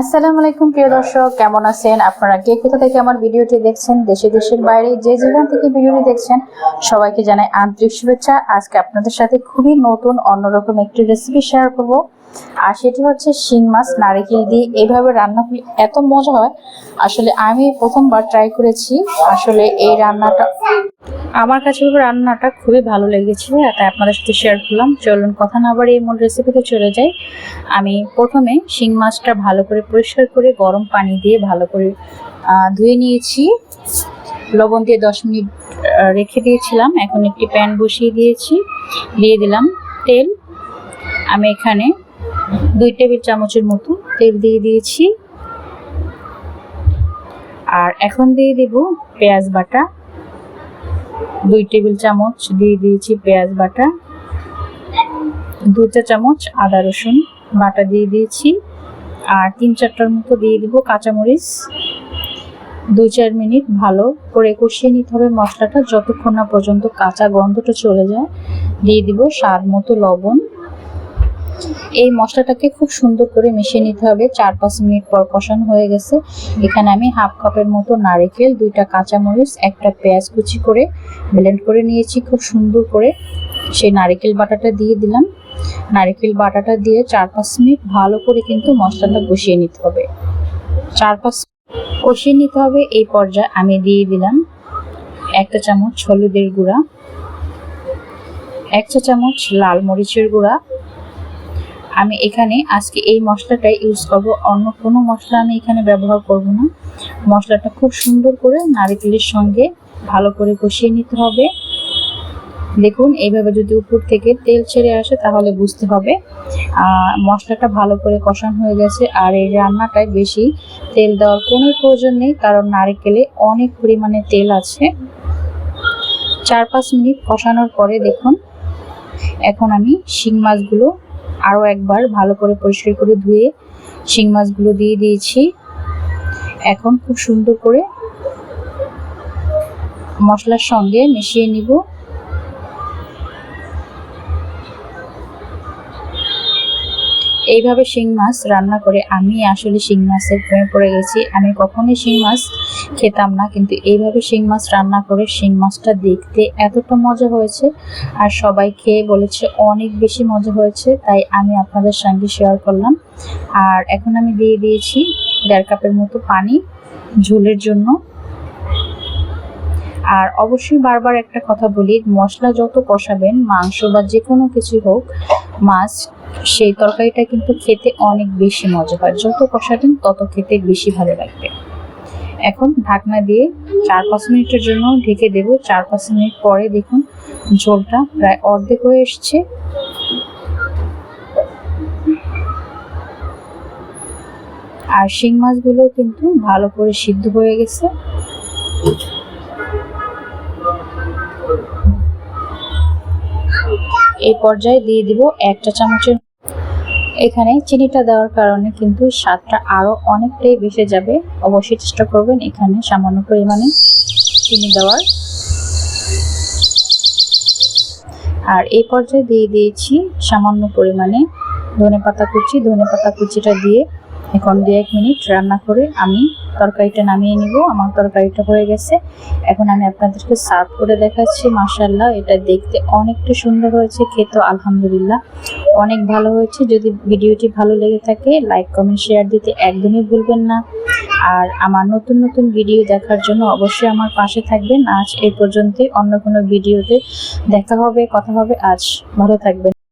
আসসালামু আলাইকুম, প্রিয় দর্শক। কেমন আছেন? আপনারা কে কোথা থেকে আমার ভিডিওটি দেখছেন? দেশে, দেশের বাইরে যে যেখান থেকে ভিডিওটি দেখছেন, সবাইকে জানাই আন্তরিক শুভেচ্ছা। আজকে আপনাদের সাথে খুবই নতুন, অন্যরকম একটি রেসিপি শেয়ার করব। আর সেটি হচ্ছে শিং মাছ, নারিকেল দিয়ে এভাবে রান্না করলে এত মজা হয়। আসলে আমি প্রথমবার ট্রাই করেছি। আসলে এই রান্নাটা আমার কাছে রান্নাটা খুবই ভালো লেগেছে তাই আপনাদের সাথে শেয়ার করলাম। চলুন কথা না এই মূল রেসিপিতে চলে যাই। আমি প্রথমে শিং মাছটা ভালো করে পরিষ্কার করে গরম পানি দিয়ে ভালো করে ধুয়ে নিয়েছি। লবণ দিয়ে দশ মিনিট রেখে দিয়েছিলাম। এখন একটি প্যান বসিয়ে দিয়েছি। দিয়ে দিলাম তেল। আমি এখানে দুই টেবিল চামচের মতো তেল দিয়ে দিয়েছি। আর এখন দিয়ে দেব পেঁয়াজ বাটা। দুই টেবিল চামচ দিয়ে দিয়েছি পেঁয়াজ বাটা। দুইটা চামচ আদা রসুন বাটা দিয়ে দিয়েছি। আর তিন চারটার মতো দিয়ে দিব কাঁচামরিচ। দুই চার মিনিট ভালো করে কষিয়ে নিতে হবে মশলাটা। যতক্ষণ না পর্যন্ত কাঁচা গন্ধটা চলে যায়, দিয়ে দিব স্বাদ মতো লবণ। এই মশলাটাকে খুব সুন্দর করে মিশিয়ে নিতে হবে। চার পাঁচ মিনিট পর কষানো হয়ে গেছে। এখানে আমি হাফ কাপের মতো নারিকেল, দুইটা কাঁচামরিচ, একটা পেঁয়াজ কুচি করে ব্লেন্ড করে নিয়েছি খুব সুন্দর করে। সেই নারিকেল বাটাটা দিয়ে দিলাম। নারকেল বাটাটা দিয়ে চার পাঁচ মিনিট ভালো করে কিন্তু মশলাটা কষিয়ে নিতে হবে। চার পাঁচ কষিয়ে নিতে হবে। এই পর্যায়ে আমি দিয়ে দিলাম একটা চামচ হলুদের গুঁড়া একটা চামচ লাল মরিচের গুঁড়া আমি এখানে আজকে এই মশলাটাই ইউজ করব। অন্য কোনো মশলা আমি এখানে ব্যবহার করব না। মশলাটা খুব সুন্দর করে নারকেলের সঙ্গে ভালো করে কষিয়ে নিতে হবে। দেখুন, এইভাবে যদি উপর থেকে তেল ছেড়ে আসে তাহলে বুঝতে হবে মশলাটা ভালো করে কষানো হয়ে গেছে। আর এই রান্নাটায় বেশি তেল দেওয়ার কোনো প্রয়োজন নেই, কারণ নারকেলে অনেক পরিমাণে তেল আছে। চার পাঁচ মিনিট কষানোর পরে দেখুন, এখন আমি শিং মাছগুলো আরও একবার ভালো করে পরিষ্কার করে ধুয়ে শিং মাছগুলো দিয়ে দিয়েছি। এখন খুব সুন্দর করে মশলার সঙ্গে মিশিয়ে নিব। এইভাবে শিং মাছ রান্না করে আমি আসলে শিং মাছের প্রেমে পড়ে গেছি। আমি কখনোই শিং মাছ খেতাম না, কিন্তু এইভাবে শিং মাছ রান্না করে শিং মাছটা দেখতে এতটা মজা হয়েছে আর সবাই খেয়ে বলেছে অনেক বেশি মজা হয়েছে, তাই আমি আপনাদের সঙ্গে শেয়ার করলাম। আর এখন আমি দিয়ে দিয়েছি দেড় কাপের মতো পানি ঝোলের জন্য। আর অবশ্যই বারবার একটা কথা বলি, মশলা যত কষাবেন, মাংস বা যে কোনো কিছু হোক, মাছ সেই তরকারিটা কিন্তু খেতে অনেক বেশি মজা হয়। যত কষাবেন তত খেতে বেশি ভালো লাগবে। এখন ঢাকনা দিয়ে চার পাঁচ মিনিটের জন্য ঢেকে দেব। চার পাঁচ মিনিট পরে দেখুন ঝোলটা প্রায় অর্ধেক হয়ে এসছে। আর শিং মাছগুলো কিন্তু ভালো করে সিদ্ধ হয়ে গেছে। এই পর্যায়ে দিয়ে দিব একটা চামচের এখানে চিনিটা দেওয়ার কারণে কিন্তু স্বাদটা আরও অনেকটাই বেশি যাবে। অবশ্যই চেষ্টা করবেন এখানে সামান্য পরিমাণে চিনি দেওয়ার। আর এই পর্যায়ে দিয়ে দিয়েছি সামান্য পরিমাণে ধনে পাতা কুচি। ধনে পাতা কুচিটা দিয়ে এখন দু এক মিনিট রান্না করে আমি তরকারিটা নামিয়ে নিব। আমার তরকারিটা হয়ে গেছে। এখন আমি আপনাদেরকে সার্ভ করে দেখাচ্ছি। মাশাল্লাহ এটা দেখতে অনেকটা সুন্দর হয়েছে, খেতে আলহামদুলিল্লাহ। অনেক ভালো হয়েছে। যদি ভিডিওটি ভালো লেগে থাকে, লাইক, কমেন্ট, শেয়ার দিতে একদমই ভুলবেন না। আর আমার নতুন নতুন ভিডিও দেখার জন্য অবশ্যই আমার পাশে থাকবেন। আজ এই পর্যন্তই। অন্য কোনো ভিডিওতে দেখা হবে, কথা হবে। আজ ভালো থাকবেন।